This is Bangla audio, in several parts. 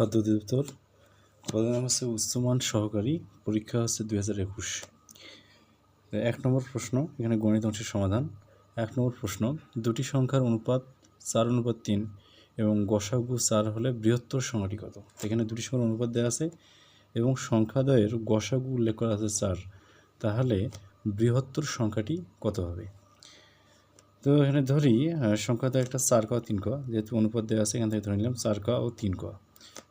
খাদ্য অধিদপ্তর। পদের নাম হচ্ছে উচ্চমান সহকারী, পরীক্ষা হচ্ছে দুই হাজার একুশ। এক নম্বর প্রশ্ন, এখানে গণিত অংশের সমাধান। এক নম্বর প্রশ্ন, দুটি সংখ্যার অনুপাত চার অনুপাত তিন এবং গসাগু চার হলে বৃহত্তর সংখ্যাটি কত? এখানে দুটি সংখ্যার অনুপাত দেওয়া আছে এবং সংখ্যাদ্বয়ের গসাগু উল্লেখ করা আছে চার। তাহলে বৃহত্তর সংখ্যাটি কত হবে? তো এখানে ধরি সংখ্যা তো একটা চার ক তিন যেহেতু অনুপাত দেওয়া আছে, এখান থেকে ধরে নিলাম চার ক ও তিন ক।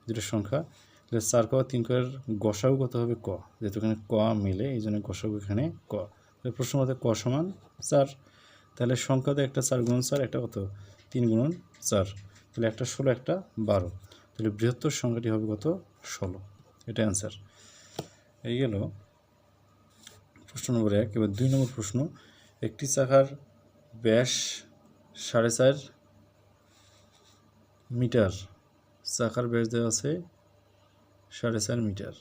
দুটো সংখ্যা, তাহলে চার ক তিন ক এর গসাগু কত হবে ক? যেহেতু এখানে ক মিলে, এই জন্য গসাগু এখানে ক। তাহলে প্রশ্ন মতে ক সমান চার? তাহলে সংখ্যাতে একটা চার গুণন চার, একটা কত? তিন গুণন চার। তাহলে একটা ষোলো, একটা বারো। তাহলে বৃহত্তর সংখ্যাটি হবে কত? ষোলো। এটা অ্যান্সার এই গেল প্রশ্ন নম্বর এক। এবার দুই নম্বর প্রশ্ন, একটি চাকার ব্যাস সাড়ে চার মিটার চাকার ব্যাস দেওয়া আছে সাড়ে চার মিটার।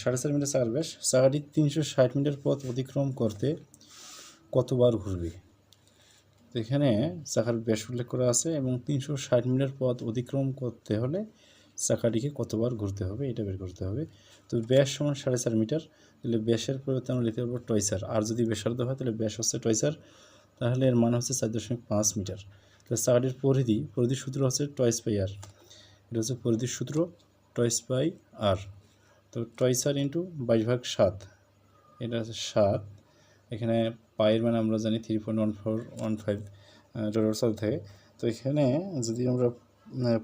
সাড়ে চার মিটার চাকার ব্যাস, চাকাটি তিনশো ষাট মিটার পথ অতিক্রম করতে কতবার ঘুরবে? এখানে চাকার ব্যাস উল্লেখ করা আছে এবং তিনশো ষাট মিটার পথ অতিক্রম করতে হলে চাকাটিকে কতবার ঘুরতে হবে, এটা বের করতে হবে। তো ব্যাস সমান সাড়ে চার মিটার, তাহলে ব্যাসের পরিবর্তে আমরা লিখতে পারব টয়সার আর যদি ব্যাসার্ধ হয়, তাহলে ব্যাস হচ্ছে টয়সার তাহলে এর মান হচ্ছে চার দশমিক পাঁচ মিটার। তাহলে চাকাটির পরিধি, পরিধির সূত্র হচ্ছে টয়েস পাই আর। এটা হচ্ছে পরিধির সূত্র টয়েস পাই আর। তো টয়সার ইন্টু বাইশ ভাগ সাত, এটা হচ্ছে সাত। এখানে পায়ের মানে আমরা জানি three point one four one five dollar সাল থাকে। তো এখানে যদি আমরা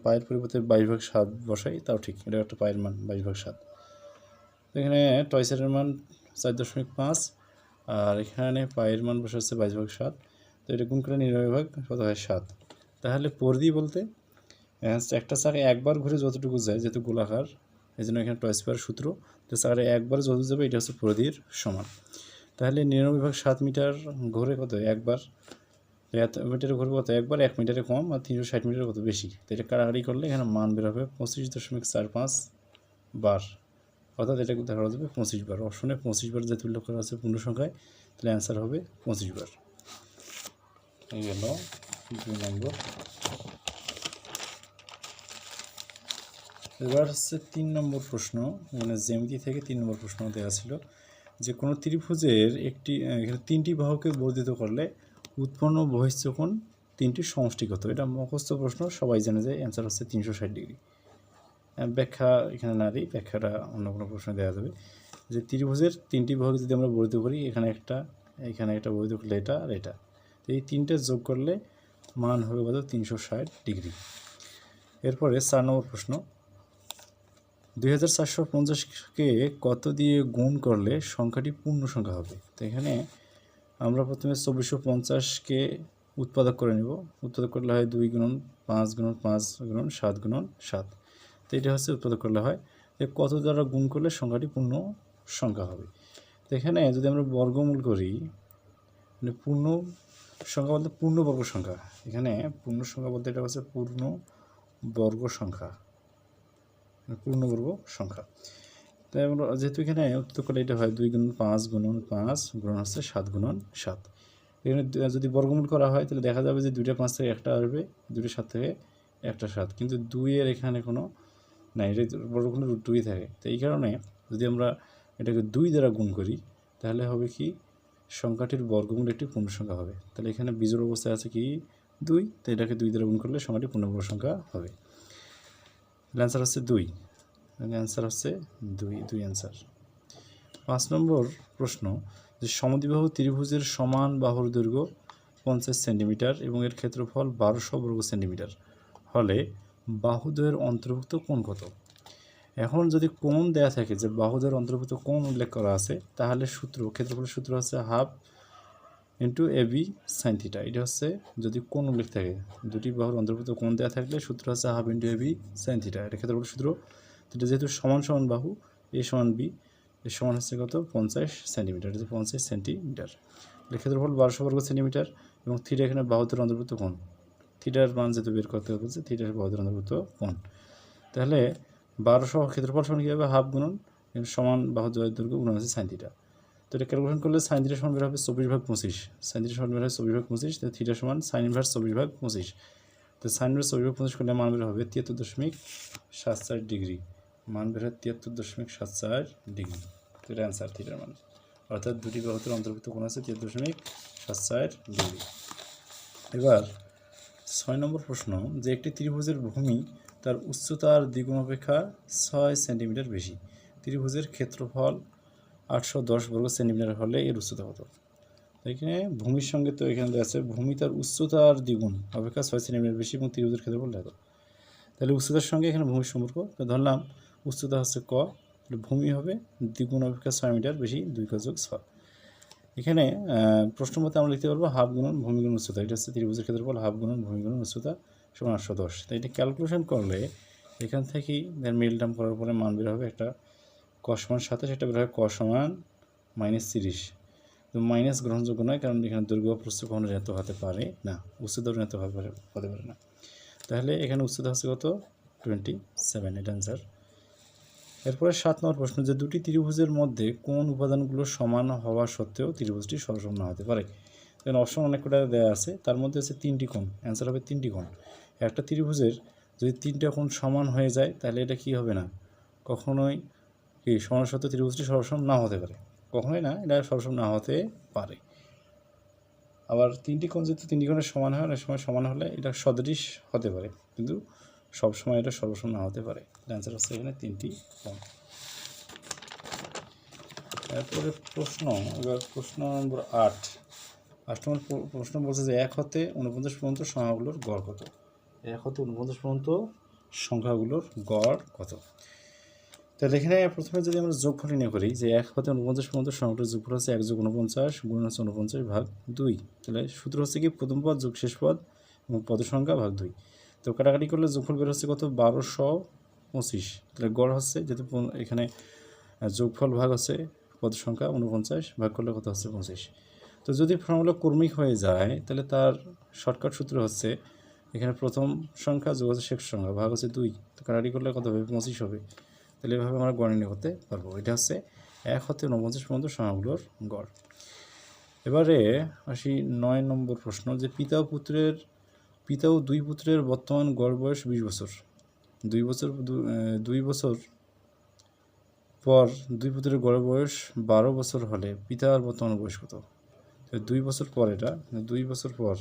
পায়ের পরিবর্তে বাইশ ভাগ সাত বসাই, তাও ঠিক এটা একটা পায়ের মান বাইশ ভাগ সাত এখানে টয়সারের মান চার দশমিক পাঁচ, আর এখানে পায়ের মান বসে হচ্ছে বাইশ ভাগ সাত তো এটা গুণ করে নিরানব্বই ভাগ কত হয় সাত। তাহলে পরিধি বলতে একটা চাকা একবার ঘুরে যতটুকু যায়, যেহেতু গোলাকার এই জন্য এখানে টয়েস পাওয়ার সূত্র, তো চাকাটা একবার যত যাবে, এটা হচ্ছে পরিধির সমান। তাহলে নিরানব্বই ভাগ সাত মিটার ঘুরে কত একবার এত মিটারে ঘুরবে কত? একবার এক মিটারে কম আর তিনশো ষাট মিটার কত? বেশি। তো এটা কারাগারি করলে এখানে মান বের হবে পঁচিশ দশমিক চার পাঁচ বার। অর্থাৎ এটা দেখা যাবে পঁচিশ বার। অপশনে পঁচিশ বার যেহেতু উল্লেখ করা আছে পূর্ণ সংখ্যায়, তাহলে অ্যান্সার হবে পঁচিশ বার। গেল দুই নম্বর। এবার হচ্ছে তিন নম্বর প্রশ্ন মানে জ্যামিতি থেকে তিন নম্বর প্রশ্ন দেওয়া ছিল যে কোনো ত্রিভুজের একটি, এখানে তিনটি বাহুকে বর্ধিত করলে উৎপন্ন বহিঃচকোণ তিনটি সমষ্টিগত। এটা মুখস্থ প্রশ্ন, সবাই জানে যে অ্যান্সার হচ্ছে তিনশো ষাট ডিগ্রি ব্যাখ্যা এখানে না দিই, ব্যাখ্যাটা অন্য কোনো প্রশ্নে দেওয়া যাবে। যে ত্রিভুজের তিনটি বাহুকে যদি আমরা বর্ধিত করি, এখানে একটা এখানে একটা বর্ধিত করলে এটা আর এটা। তো এই তিনটে যোগ করলে মান হবে কত? তিনশো ষাট ডিগ্রি এরপরে চার নম্বর প্রশ্ন। দুই হাজার চারশো পঞ্চাশকে কত দিয়ে গুণ করলে সংখ্যাটি পূর্ণ সংখ্যা হবে? তো এখানে আমরা প্রথমে চব্বিশশো পঞ্চাশকে উৎপাদক করে নেব। উৎপাদক করলে হয় দুই গুণন পাঁচ গুণন পাঁচ গুণন সাত গুণন সাত। তো এটা হচ্ছে উৎপাদক করলে হয়। কত দ্বারা গুণ করলে সংখ্যাটি পূর্ণ সংখ্যা হবে। তো এখানে যদি আমরা বর্গমূল করি মানে পূর্ণ সংখ্যা বলতে পূর্ণবর্গ সংখ্যা। এখানে পূর্ণ সংখ্যা বলতে এটা হচ্ছে পূর্ণ বর্গ সংখ্যা। পূর্ণবর্গ সংখ্যা। তাই আমরা যেহেতু এখানে উত্তর করলে এটা হয় দুই গুণন পাঁচ গুণন পাঁচ গুণন হচ্ছে সাত গুণন সাত। এখানে যদি বর্গমূল করা হয়, তাহলে দেখা যাবে যে দুইটা পাঁচ থেকে একটা আসবে দুটো সাত থেকে একটা সাত। কিন্তু দুইয়ের এখানে কোনো নাই, এটা বর্গমূল দুই থাকে। তো এই কারণে যদি আমরা এটাকে দুই দ্বারা গুণ করি, তাহলে হবে কি, সংখ্যাটির বর্গমূল একটি পূর্ণ সংখ্যা হবে। তাহলে এখানে বিজোড় অবস্থায় আছে কি, দুই। তো এটাকে দুই দ্বারা গুণ করলে সংখ্যাটি পূর্ণবর্গ সংখ্যা হবে। অ্যান্সার হচ্ছে দুই। অ্যান্সার হচ্ছে দুই দুই অ্যান্সার পাঁচ নম্বর প্রশ্ন, যে সমদ্বিবাহু ত্রিভুজের সমান বাহুর দৈর্ঘ্য পঞ্চাশ সেন্টিমিটার এবং এর ক্ষেত্রফল বারোশো বর্গ সেন্টিমিটার। হলে বাহুদ্বয়ের অন্তর্ভুক্ত কোণ কত? এখন যদি কোণ দেয়া থাকে, যে বাহুদ্বয়ের অন্তর্ভুক্ত কোণ উল্লেখ করা আছে, তাহলে সূত্র, ক্ষেত্রফলের সূত্র হচ্ছে হাফ ইন্টু এ বি এটা হচ্ছে যদি কোন উল্লেখ থাকে, দুটি বাহুর অন্তর্ভুক্ত কোণ দেওয়া থাকলে সূত্র হচ্ছে হাফ ইন্টু এ বি এটা ক্ষেত্রফলের সূত্র এটা যেহেতু সমান সমান বাহু, এ সমান বি এর সমান হচ্ছে কত? পঞ্চাশ সেন্টিমিটার, এটা পঞ্চাশ সেন্টিমিটার। এর ক্ষেত্রফল বারোশো বর্গ সেন্টিমিটার এবং থিটা এখানে বাহুদের অন্তর্ভুক্ত কোণ। থিটার মান যেহেতু বের করতে বলছে থিটার বাহুদের অন্তর্ভুক্ত কোণ। তাহলে বারোশো ক্ষেত্রফল সমান কী হবে? হাফ গুণন সমান বাহু দৈর্ঘ্য গুণন হচ্ছে সাইন তো এটা ক্যালকুলেশন করলে সাইন থিটা সমান বের হবে চব্বিশ ভাগ পঁচিশ। সাইন থিটা সমান বের হবে চব্বিশ ভাগ পঁচিশ তো থিটা সমান সাইন ইনভার্স চব্বিশ ভাগ পঁচিশ। তো সাইন ইনভার্স চব্বিশ ভাগ পঁচিশ করলে মান বের হবে তিয়াত্তর দশমিক সাত চার ডিগ্রি। মান বের হয় তিয়াত্তর দশমিক সাত চার ডিগ্রি। এটা অ্যান্সার থিটার মান। অর্থাৎ দুটি বাহুতের অন্তর্ভুক্ত কোণ আছে তিয়াত্তর দশমিক সাত চার ডিগ্রি। এবার, ছয় নম্বর প্রশ্ন, যে একটি ত্রিভুজের ভূমি তার উচ্চতার দ্বিগুণ অপেক্ষা ছয় সেন্টিমিটার বেশি। ত্রিভুজের ক্ষেত্রফল আটশো দশ বর্গ সেন্টিমিটার হলে এর উচ্চতা কত? তো এখানে ভূমির সঙ্গে তো এখানে দেওয়া আছে, ভূমি তার উচ্চতার দ্বিগুণ অপেক্ষা ছয় সেন্টিমিটার বেশি এবং ত্রিভুজের ক্ষেত্রফল এত তাহলে উচ্চতার সঙ্গে এখানে ভূমির সম্পর্ক ধরলাম উচ্চতা হচ্ছে ক ভূমি হবে দ্বিগুণ অপেক্ষা ছয় মিটার বেশি দুই যোগ ছয়। এখানে প্রশ্ন মতে আমরা লিখতে পারব হাফ গুণন ভূমি গুণন উচ্চতা। এটা হচ্ছে ত্রিভুজের ক্ষেত্রফল, হাফ গুণন ভূমি গুণন উচ্চতা সমান আটশো দশ। তো এটা ক্যালকুলেশন করলে এখান থেকেই মিল টার্ম করার পরে মান বের হবে একটা ক সমান সাতাশ, এটা বের হবে ক সমান মাইনাস তিরিশ। তো মাইনাস গ্রহণযোগ্য নয়, কারণ এখানে দৈর্ঘ্য প্রস্থ কখনো ঋণাত্মক হতে পারে না, উচ্চতা ঋণাত্মক হতে পারে হতে পারে না। তাহলে এখানে উচ্চতা হচ্ছে কত? টোয়েন্টি সেভেন এটা অ্যান্সার এরপরে সাত নম্বর প্রশ্ন, যে দুটি ত্রিভুজের মধ্যে কোন উপাদানগুলো সমান হওয়া সত্ত্বেও ত্রিভুজটি সরসম না হতে পারে? এখানে অপশন অনেক কটা দেওয়া আছে, তার মধ্যে হচ্ছে তিনটি কোণ অ্যান্সার হবে তিনটি কোণ। একটা ত্রিভুজের যদি তিনটা কোণ সমান হয়ে যায়, তাহলে এটা কি হবে না? কখনোই কি সমান সত্ত্বেও ত্রিভুজটি সরসম না হতে পারে? কখনোই না, এটা সরসম না হতে পারে। আবার তিনটি কোণ যেহেতু তিনটি কোণের সমান হয়, অনেক সময় সমান হলে এটা সদৃশ হতে পারে। কিন্তু সব সময় এটা সর্বসম না হতে পারে। অ্যান্সার হচ্ছে এখানে তিনটি কোণ তারপরে প্রশ্ন এবার প্রশ্ন নম্বর আট। আট নম্বর প্রশ্ন বলছে যে এক হতে উনপঞ্চাশ পর্যন্ত সংখ্যাগুলোর গড় কত? এক হতে উনপঞ্চাশ পর্যন্ত সংখ্যাগুলোর গড় কত? তাহলে এখানে প্রথমে যদি আমরা যোগফল নিয়ে করি যে এক হতে উনপঞ্চাশ পর্যন্ত সংখ্যাটার যোগফল হচ্ছে এক যোগ উনপঞ্চাশ গুণ হচ্ছে উনপঞ্চাশ ভাগ দুই। তাহলে সূত্র হচ্ছে কি প্রথম পদ যোগ শেষ পদ এবং পদ সংখ্যা ভাগ দুই। তো কাটাকাটি করলে যোগফল বের হচ্ছে কত? বারোশো পঁচিশ। তাহলে গড় হচ্ছে যেহেতু এখানে যোগফল ভাগ হচ্ছে পদ সংখ্যা উনপঞ্চাশ ভাগ করলে কত হচ্ছে পঁচিশ। তো যদি ফর্মুলা কর্মিক হয়ে যায়, তাহলে তার শর্টকাট সূত্র হচ্ছে এখানে প্রথম সংখ্যা যোগ হচ্ছে শেষ সংখ্যা, ভাগ হচ্ছে দুই। তো কাটাকাটি করলে কত হবে? পঁচিশ হবে। তাহলে এভাবে আমরা গড় নির্ণয় করতে পারব। এটা হচ্ছে এক হতে উনপঞ্চাশ পর্যন্ত সংখ্যাগুলোর গড়। এবারে আসি নয় নম্বর প্রশ্ন যে পিতা পুত্রের পিতা ও দুই পুত্রের বর্তমান গড় বয়স বিশ বছর। দুই বছর দুই বছর পর দুই পুত্রের গড় বয়স বারো বছর হলে পিতার বর্তমান বয়স কত? দুই বছর পর এটা, দুই বছর পর,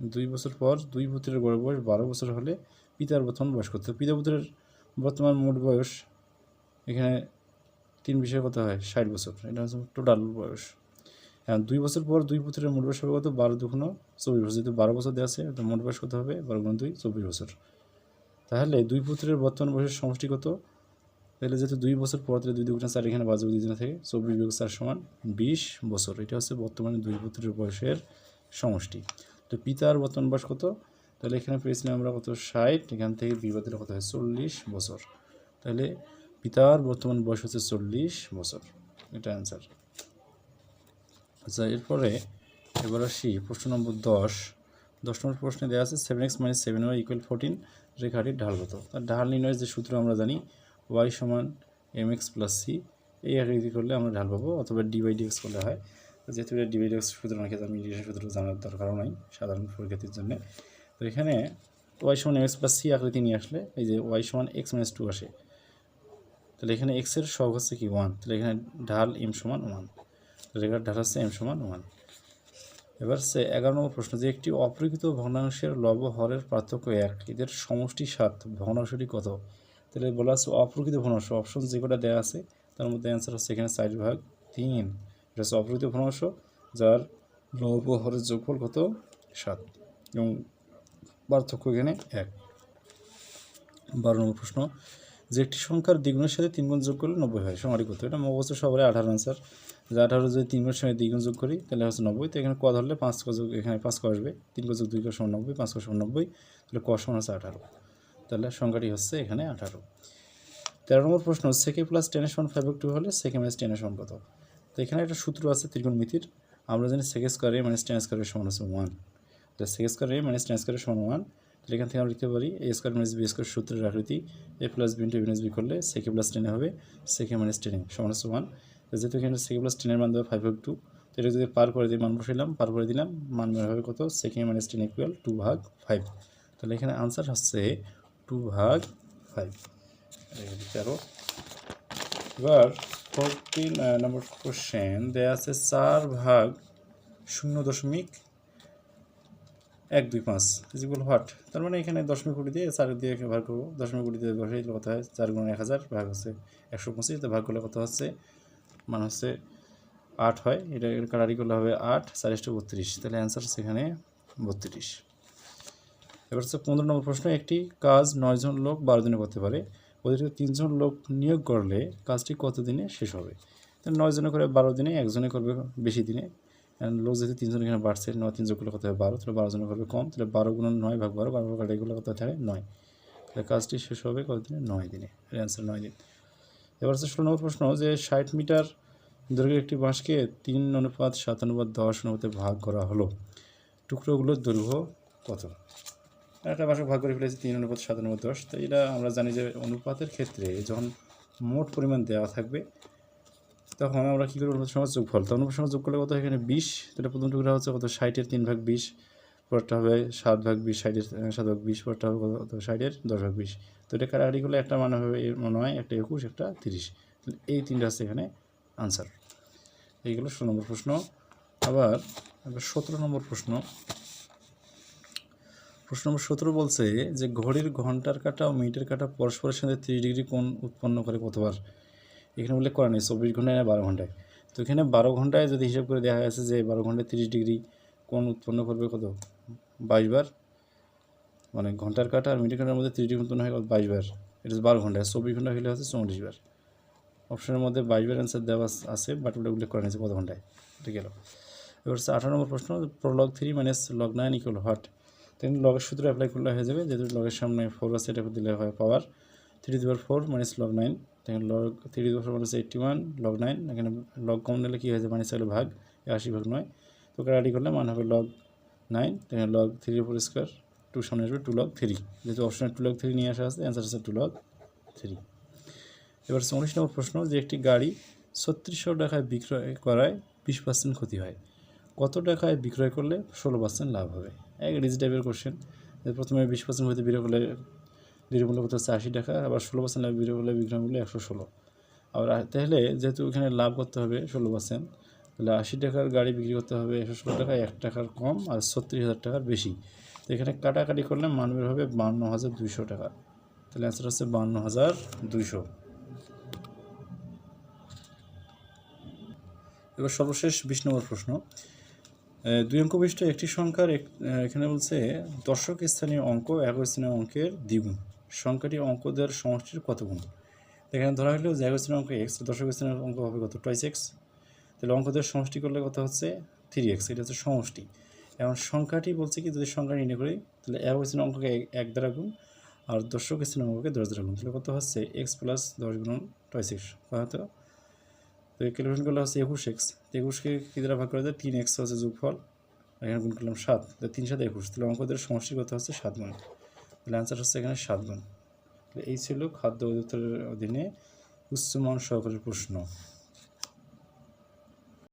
দুই বছর পর দুই পুত্রের গড় বয়স বারো বছর হলে পিতার বর্তমান বয়স কত? পিতা পুত্রের বর্তমান মোট বয়স এখানে তিন বিষয়ে কথা হয়, ষাট বছর। এটা হচ্ছে টোটাল বয়স। দুই বছর পর দুই পুত্রের মোট বয়স হবে কত? বারো দুগুণ চব্বিশ বছর। যেহেতু বারো বছর দেওয়া আছে, তো মোট বয়স কত হবে? বারো গুণ দুই, চব্বিশ বছর। তাহলে দুই পুত্রের বর্তমান বয়সের সমষ্টি কত? তাহলে যেহেতু দুই বছর পর তাহলে দুই দুগুণা চার এখানে বাজবে দুই থেকে, চব্বিশ বিয়োগ চার সমান বিশ বছর। এটা হচ্ছে বর্তমানে দুই পুত্রের বয়সের সমষ্টি। তো পিতার বর্তমান বয়স কত? তাহলে এখানে পেয়েছিলাম আমরা কত? ষাট। এখান থেকে বিবাদের কত হয়? চল্লিশ বছর। তাহলে পিতার বর্তমান বয়স হচ্ছে চল্লিশ বছর। এটা অ্যান্সার আচ্ছা এরপরে এবার আসি প্রশ্ন নম্বর দশ। দশ নম্বর প্রশ্নে দেওয়া আছে seven x minus seven y equal fourteen রেখাটির ঢাল কত? তার ঢাল নির্ণয়ের যে সূত্র আমরা জানি ওয়াই সমান এম এক্স প্লাস সি এই আকৃতি করলে আমরা ঢাল পাবো, অথবা ডি বাই ডিএক্স করলে হয়। যেহেতু এটা ডি বাই ডিএক্স সূত্র না ক্ষেত্রে আমি ডিএক্স সূত্র জানার দরকারও নাই, সাধারণ পরীক্ষার্থীর জন্য। তো এখানে ওয়াই সমান এম এক্স প্লাস সি আকৃতি নিয়ে আসলে এই যে ওয়াই সমান এক্স মাইনাস টু আসে। তাহলে এখানে এক্সের সহগ হচ্ছে কি ওয়ান তাহলে এখানে ঢাল এম সমান ওয়ান রেখার ঢাল হচ্ছে এম সমান ওয়ান এবার সে এগারো নম্বর প্রশ্ন, যে একটি অপ্রকৃত ভগ্নাংশের লব হরের পার্থক্য এক, এদের সমষ্টি সাত, ভগ্নাংশটি কত? তাহলে বলা আছে অপ্রকৃত ভগ্নাংশ অপশন যে কটা দেওয়া আছে, তার মধ্যে অ্যান্সার হচ্ছে এখানে চার ভাগ তিন। এটা হচ্ছে অপ্রকৃত ভগ্নাংশ, যার লব হরের যোগফল কত? সাত। এবং পার্থক্য এখানে এক। বারো নম্বর প্রশ্ন যে একটি সংখ্যার দ্বিগুণের সাথে তিনগুণ যোগ করলে নব্বই হয়। সংখ্যাটি কত এটা অবশ্য সবারই আঠারো আনসার যে আঠারো যদি তিন গুণের সঙ্গে দ্বিগুণ যোগ করি, তাহলে হচ্ছে নব্বই। তো এখানে ক ধরলে পাঁচ ক যোগ, এখানে পাঁচ ক আসবে। তিন ক যোগ দুই ক সমান নব্বই, পাঁচ ক সমান নব্বই, তাহলে ক সমান হচ্ছে আঠারো। তাহলে সংখ্যাটি হচ্ছে এখানে আঠারো। তেরো নম্বর প্রশ্ন, সেকে প্লাস টেনের সমান ফাইভ টু হলে সেকে মাইনাস টেনের সমান কত? তো এখানে একটা সূত্র আছে ত্রিগুণ ত্রিকোণমিতির আমরা জানি সেকে স্কোয়ার এ মাইনাস টেন স্কোয়ারের সমান হচ্ছে ওয়ান তাহলে সেকে স্কোয়ার এ মাইনাস টেন স্কোয়ারের সমান ওয়ান তাহলে এখান থেকে আমরা লিখতে পারি a square minus b square সূত্রের আকৃতি a plus b into minus b করলে সেকে প্লাস টেনে হবে সেকে মাইনাস টেনে সমান তো যেহেতু এখানে সেকেন্ড প্লাস টেনের মান দেবে ফাইভ ভাগ টু তো এটা যদি পার করে দিই মান বসাইলাম, পার করে দিলাম, মান হবে কত? Second minus ten equal to ভাগ ফাইভ তাহলে এখানে আনসার হচ্ছে টু ভাগ ফাইভ তেরো। এবার ফোরটিন নম্বর কোশ্চেন দেয়া আছে চার ভাগ শূন্য দশমিক এক, দুই, পাঁচ। ইজিবল হোয়াট তার মানে এখানে দশমিক কোটি দিয়ে চার দিয়ে ভাগ করব। দশমিক কোটি দিয়ে দিলে কত হয়? চার গুণ এক হাজার ভাগ হচ্ছে একশো পঁচিশ। তো ভাগ করলে কত হচ্ছে? মানে হচ্ছে আট হয়। এটা কাটারি করলে হবে আট চারিশটা বত্রিশ। তাহলে অ্যান্সার এখানে বত্রিশ। এবার হচ্ছে পনেরো নম্বর প্রশ্ন, একটি কাজ নয়জন লোক বারো দিনে করতে পারে। অতিরিক্ত তিনজন লোক নিয়োগ করলে কাজটি কত দিনে শেষ হবে? তাহলে নয় জনে করে বারো দিনে, একজনে করবে বেশি দিনে। লোক যেহেতু তিনজন এখানে বাড়ছে নয় তিনজন করলে কত হবে বারো? তাহলে বারো জনে করবে কম, তাহলে বারো গুণ নয় ভাগ বারো বারো ভাগ এগুলো কত থাকে? নয়। তাহলে কাজটি শেষ হবে কত দিনে নয় দিনে। অ্যান্সার নয় দিন। এবার হচ্ছে ষোলো নম্বর প্রশ্ন যে ষাট মিটার দৈর্ঘ্যের একটি বাঁশকে তিন অনুপাত, সাত অনুপাত, দশ অনুপাতে ভাগ করা হলো। টুকরোগুলোর দৈর্ঘ্য কত? একটা বাসক ভাগ করে ফেলেছি, তিন অনুপাত, সাত অনুপাত, দশ। তো এটা আমরা জানি যে অনুপাতের ক্ষেত্রে যখন মোট পরিমাণ দেওয়া থাকবে তখন আমরা কী করব? অনুপাত সমাজ যোগফল। তো অনুপাত সমাজ যোগ করলে কত এখানে? বিশ। তাহলে প্রথম টুকরা হচ্ছে কত? ষাটের তিন ভাগ বিশ। পরটা হবে সাত ভাগ বিশ, ষাটের সাত ভাগ বিশ। পরটা হবে কত? ষাটের দশ ভাগ বিশ। তো এটা কাটাকাটি করলে? একটা মানে হবে মনে হয় একটা একুশ, একটা তিরিশ। এই তিনটা হচ্ছে এখানে আনসার এইগুলো ষোলো নম্বর প্রশ্ন। আবার সতেরো নম্বর প্রশ্ন। প্রশ্ন নম্বর সতেরো বলছে যে, ঘড়ির ঘণ্টার কাটা ও মিনিটের কাটা পরস্পরের সাথে তিরিশ ডিগ্রি কোণ উৎপন্ন করে কতবার? এখানে উল্লেখ করা নেই, চব্বিশ ঘন্টায় না বারো ঘন্টায়? তো এখানে বারো ঘন্টায় যদি হিসাব করে দেখা গেছে যে বারো ঘন্টায় তিরিশ ডিগ্রি কোন উৎপন্ন করবে কত? বাইশ বার? মানে ঘণ্টার কাটা আর মিনিটের কাটার মধ্যে তিরিশ ডিগ্রি উৎপন্ন হয় কত? বাইশ বার। এটা বারো ঘন্টায়, চব্বিশ ঘণ্টা হলে হচ্ছে চল্লিশ বার। অপশনের মধ্যে বাইশ বার অ্যান্সার দেওয়া আছে বাট ওটা উল্লেখ করা নিয়েছে কত ঘন্টায়। এটা গেল। এবার হচ্ছে আঠারো নম্বর প্রশ্ন Prolog three minus log nine equal what তেমনি লগের সূত্র অ্যাপ্লাই করলে হয়ে যাবে, যেহেতু লগের সামনে ফোর আছে এটা দিলে হয় পাওয়ার থ্রি দিবার ফোর মাইনাস লগ নাইন দেখেন log three four minus eighty one log nine এখানে লগ কমন নিলে কী হয়েছে মাইনাস হলে ভাগ আশি ভাগ নয়। তো কাটাটি করলে মান হবে লগ নাইন দেখেন লগ থ্রি উপর স্কোয়ার টু সামনে আসবে টু লগ থ্রি যেহেতু অপশনে টু লগ থ্রি নিয়ে আসা আছে অ্যান্সার হচ্ছে টু লগ থ্রি এবার উনিশ নম্বর প্রশ্ন, যে একটি গাড়ি ছত্রিশশো টাকায় বিক্রয় করায় বিশ পার্সেন্ট ক্ষতি হয়। কত টাকায় বিক্রয় করলে ষোলো পার্সেন্ট লাভ হবে? এক ডিজি টাইপের কোশ্চেন প্রথমে বিশ পার্সেন্ট হইতে বিক্রয় করলে বিক্রয় মূল্য হচ্ছে আশি টাকা, আবার ষোলো পার্সেন্ট লাভ বিক্রয় মূল্য একশো ষোলো। আবার তাহলে যেহেতু এখানে লাভ করতে হবে ষোলো পার্সেন্ট তাহলে আশি টাকার গাড়ি বিক্রি করতে হবে একশো ষোলো টাকা এক টাকার কম আর ছত্রিশ হাজার টাকার বেশি। তো এখানে কাটাকাটি করলে মান বের হবে বান্ন হাজার দুইশো টাকা। তাহলে অ্যান্সার হচ্ছে বান্ন হাজার দুইশো। এবার সর্বশেষ বিশ নম্বর প্রশ্ন। দুই অঙ্ক বিশিষ্ট একটি সংখ্যার এখানে বলছে দর্শক স্থানীয় অঙ্ক এক স্থানীয় অঙ্কের দ্বিগুণ। সংখ্যাটি অঙ্ক দেওয়ার সমষ্টির কত গুণ এখানে ধরা হলো স্থানীয় অঙ্ক এক্স দশক স্থানীয় অঙ্ক হবে কত? টয়েস এক্স তাহলে অঙ্ক দেওয়ার সমষ্টি করলে কত হচ্ছে? থ্রি এক্স এটা হচ্ছে সমষ্টি। এখন সংখ্যাটি বলছে কি, যদি সংখ্যা নির্ণয় করি, তাহলে এক স্থানীয় অঙ্ককে এক- দ্বারা গুণ, আর দশক স্থানীয় অঙ্ককে দশ দ্বারা গুণ। তাহলে কত হচ্ছে? এক্স প্লাস দশ গুণ টয়েস এক্স হয়তো তো ক্যালকুলেশন করলে হচ্ছে একুশ এক্স একুশকে কী দ্বারা ভাগ করা যায়? তিন এক্স হচ্ছে যোগফল। এখানে গুণ করলাম সাত। তাহলে তিন সাত একুশ। তাহলে অঙ্ক অঙ্কদের সমষ্টি কত হচ্ছে? সাত গুণ। তাহলে অ্যান্সার হচ্ছে এখানে সাত গুণ এই ছিল খাদ্য অধিদপ্তরের অধীনে উচ্চমান সহকারী প্রশ্ন।